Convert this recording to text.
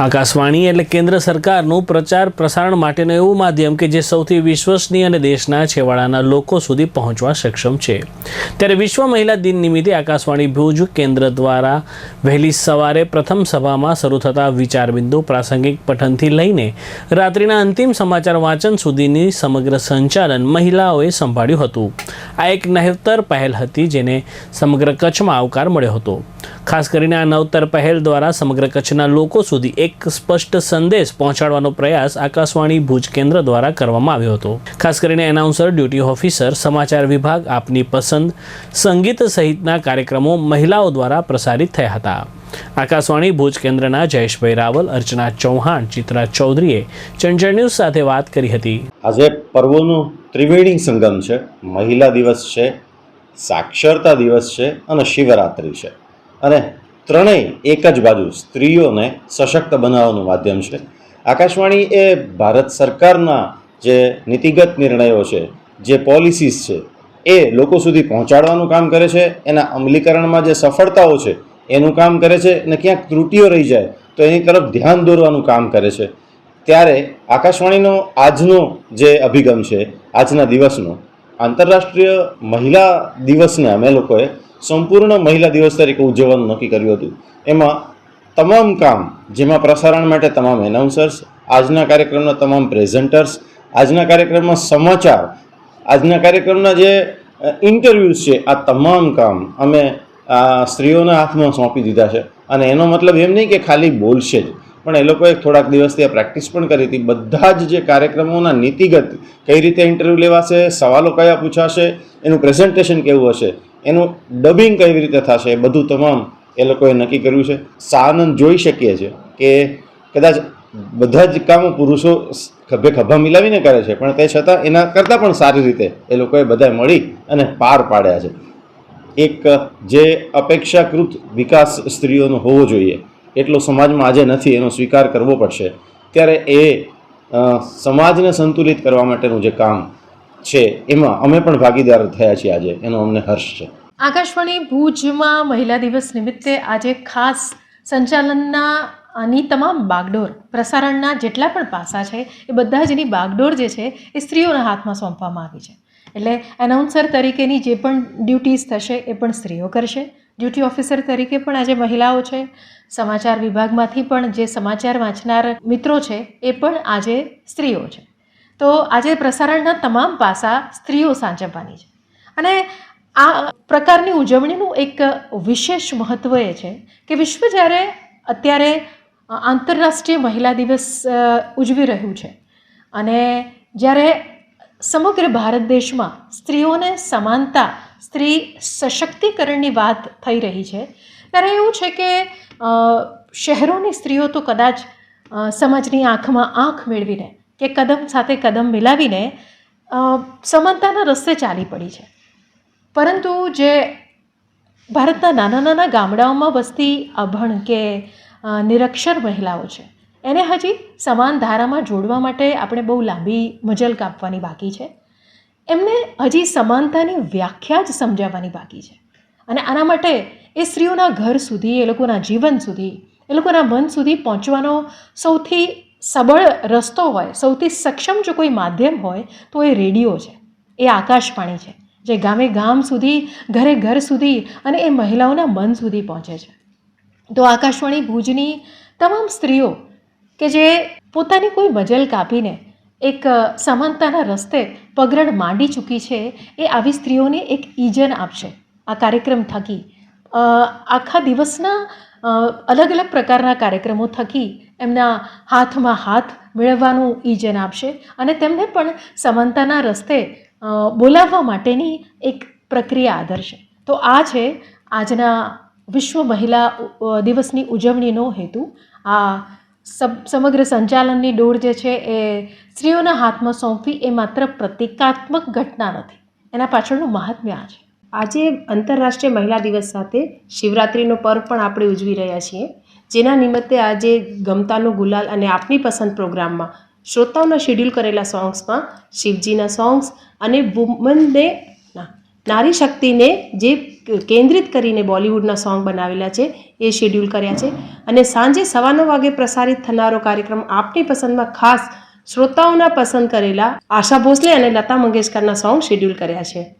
આકાશવાણી એટલે કેન્દ્ર સરકારનું પ્રચાર પ્રસારણ માટેનું એવું માધ્યમ કે જે સૌથી વિશ્વસનીય અને દેશના છેવાડાના લોકો સુધી પહોંચવા સક્ષમ છે. ત્યારે વિશ્વ મહિલા દિન નિમિત્તે આકાશવાણી ભુજ કેન્દ્ર દ્વારા વહેલી સવારે પ્રથમ સભામાં શરૂ થતા વિચારબિંદુ પ્રાસંગિક પઠનથી લઈને રાત્રિના અંતિમ સમાચાર વાંચન સુધીની સમગ્ર સંચાલન મહિલાઓએ સંભાળ્યું હતું. આ એક નહેતર પહેલ હતી જેને સમગ્ર કચ્છમાં આવકાર મળ્યો હતો. ખાસ કરીને આ નવતર પહેલ દ્વારા સમગ્ર કચ્છના લોકો સુધી એક સ્પષ્ટ સંદેશ પહોંચાડવાનો પ્રયાસ આકાશવાણી ભુજ કેન્દ્ર દ્વારા કરવામાં આવ્યો હતો. ખાસ કરીને એનાઉન્સર ડ્યુટી ઓફિસર, સમાચાર વિભાગ, આપની પસંદ સંગીત સહિતના કાર્યક્રમો મહિલાઓ દ્વારા પ્રસારિત થયા હતા. આકાશવાણી ભુજ કેન્દ્રના જયેશભાઈ રાવલ, અર્ચના ચૌહાણ, ચિત્રા ચૌધરીએ ચંચળ ન્યૂઝ સાથે વાત કરી હતી. આજે પર્વોનું ત્રિવેણી સંગમ છે. મહિલા દિવસ છે, સાક્ષરતા દિવસ છે અને શિવરાત્રિ છે. અને ત્રણેય એક જ બાજુ સ્ત્રીઓને સશક્ત બનાવવાનું માધ્યમ છે. આકાશવાણી એ ભારત સરકારના જે નીતિગત નિર્ણયો છે, જે પોલિસીસ છે, એ લોકો સુધી પહોંચાડવાનું કામ કરે છે. એના અમલીકરણમાં જે સફળતાઓ છે એનું કામ કરે છે અને ક્યાંક ત્રુટિઓ રહી જાય, તો એની તરફ ધ્યાન દોરવાનું કામ કરે છે. ત્યારે આકાશવાણીનો આજનો જે અભિગમ છે, આજના દિવસનો, આંતરરાષ્ટ્રીય મહિલા દિવસને અમે લોકોએ સંપૂર્ણ મહિલા દિવસ તરીકે ઉજવવાનું નક્કી કર્યું હતું. એમાં તમામ કામ, જેમાં પ્રસારણ માટે તમામ એનાઉન્સર્સ આજના કાર્યક્રમના તમામ પ્રેઝન્ટર્સ આજના કાર્યક્રમમાં સમાચાર, આજના કાર્યક્રમના જે ઇન્ટરવ્યૂઝ છે, આ તમામ કામ અમે સ્ત્રીઓના હાથમાં સોંપી દીધા છે. અને એનો મતલબ એમ નહીં કે ખાલી બોલશે જ. પણ એ લોકોએ થોડાક દિવસથી આ પ્રેક્ટિસ પણ કરી હતી. બધા જ જે કાર્યક્રમોના નીતિગત કઈ રીતે ઇન્ટરવ્યૂ લેવાશે, સવાલો કયા પૂછાશે, એનું પ્રેઝન્ટેશન કેવું હશે, એનું ડબિંગ કેવી રીતે થશે, એ બધું તમામ એ લોકોએ નક્કી કર્યું છે. સાનંદ જોઈ શકીએ છીએ કે કદાચ બધા જ કામો પુરુષો ખભે ખભા મિલાવીને કરે છે. પણ તે છતાં એના કરતાં પણ સારી રીતે એ લોકોએ બધાએ મળી અને પાર પાડ્યા છે. એક, જે અપેક્ષાકૃત વિકાસ સ્ત્રીઓનો હોવો જોઈએ. એટલો સમાજમાં આજે નથી, એનો સ્વીકાર કરવો પડશે. ત્યારે એ સમાજને સંતુલિત કરવા માટેનું જે કામ છે, એમાં અમે પણ ભાગીદાર થયા છીએ આજે. એનો અમને હર્ષ છે. આકાશવાણી ભુજમાં મહિલા દિવસ નિમિત્તે આજે ખાસ સંચાલનના આની તમામ બાગડોર, પ્રસારણના જેટલા પણ પાસા છે, એ બધા જ એની બાગડોર જે છે, એ સ્ત્રીઓના હાથમાં સોંપવામાં આવી છે. એટલે એનાઉન્સર તરીકેની જે પણ ડ્યુટીઝ થશે એ પણ સ્ત્રીઓ કરશે. ડ્યુટી ઓફિસર તરીકે પણ આજે મહિલાઓ છે. સમાચાર વિભાગમાંથી પણ જે સમાચાર વાંચનાર મિત્રો છે, એ પણ આજે સ્ત્રીઓ છે. તો આજે પ્રસારણના તમામ પાસા સ્ત્રીઓ સાચવવાની છે. અને આ પ્રકારની ઉજવણીનું એક વિશેષ મહત્ત્વ એ છે કે વિશ્વ જ્યારે અત્યારે આંતરરાષ્ટ્રીય મહિલા દિવસ ઉજવી રહ્યું છે. અને જ્યારે સમગ્ર ભારત દેશમાં સ્ત્રીઓને સમાનતા, સ્ત્રી સશક્તિકરણની વાત થઈ રહી છે. ત્યારે એવું છે કે શહેરોની સ્ત્રીઓ તો કદાચ સમાજની આંખમાં આંખ મેળવીને કે કદમ સાથે કદમ મિલાવીને સમાનતાના રસ્તે ચાલી પડી છે. પરંતુ જે ભારતના નાના નાના ગામડાઓમાં વસતી અભણ કે નિરક્ષર મહિલાઓ છે એને હજી સમાન ધારામાં જોડવા માટે આપણે બહુ લાંબી મજલ કાપવાની બાકી છે. એમને હજી સમાનતાની વ્યાખ્યા જ સમજાવવાની બાકી છે. અને આના માટે એ સ્ત્રીઓના ઘર સુધી, એ લોકોના જીવન સુધી, એ લોકોના મન સુધી પહોંચવાનો સૌથી સબળ રસ્તો હોય, સૌથી સક્ષમ જો કોઈ માધ્યમ હોય, તો એ રેડિયો છે. એ આકાશવાણી છે, જે ગામે ગામ સુધી, ઘરે ઘર સુધી અને એ મહિલાઓના મન સુધી પહોંચે છે. તો આકાશવાણી ભુજની તમામ સ્ત્રીઓ કે જે પોતાની કોઈ મજલ કાપીને એક સમાનતાના રસ્તે પગરણ માંડી ચૂકી છે, એ આવી સ્ત્રીઓને એક ઈજન આપશે. આ કાર્યક્રમ થકી. આખા દિવસના અલગ અલગ પ્રકારના કાર્યક્રમો થકી એમના હાથમાં હાથ મેળવવાનું ઈજન આપશે અને તેમને પણ સમાનતાના રસ્તે બોલાવવા માટેની એક પ્રક્રિયા આદરશે. તો આ છે આજના વિશ્વ મહિલા દિવસની ઉજવણીનો હેતુ. આ સમગ્ર સંચાલનની ડોર જે છે એ સ્ત્રીઓના હાથમાં સોંપવી એ માત્ર પ્રતિકાત્મક ઘટના નથી. એના પાછળનું મહાત્મ્ય આ છે. આજે આંતરરાષ્ટ્રીય મહિલા દિવસ સાથે શિવરાત્રિનો પર્વ પણ આપણે ઉજવી રહ્યા છીએ. જેના નિમિત્તે આજે ગમતાનો ગુલાલ અને આપની પસંદ પ્રોગ્રામમાં શ્રોતાઓના શેડ્યુલ કરેલા સોંગ્સમાં શિવજીના સોંગ્સ અને વુમનને નારી શક્તિને જે કેન્દ્રિત કરીને બોલિવૂડના સોંગ બનાવેલા છે, એ શેડ્યુલ કર્યા છે. અને સાંજે સવા નવ વાગે પ્રસારિત થનારો કાર્યક્રમ આપની પસંદમાં ખાસ શ્રોતાઓના પસંદ કરેલા આશા ભોસલે અને લતા મંગેશકરના સોંગ શેડ્યુલ કર્યા છે.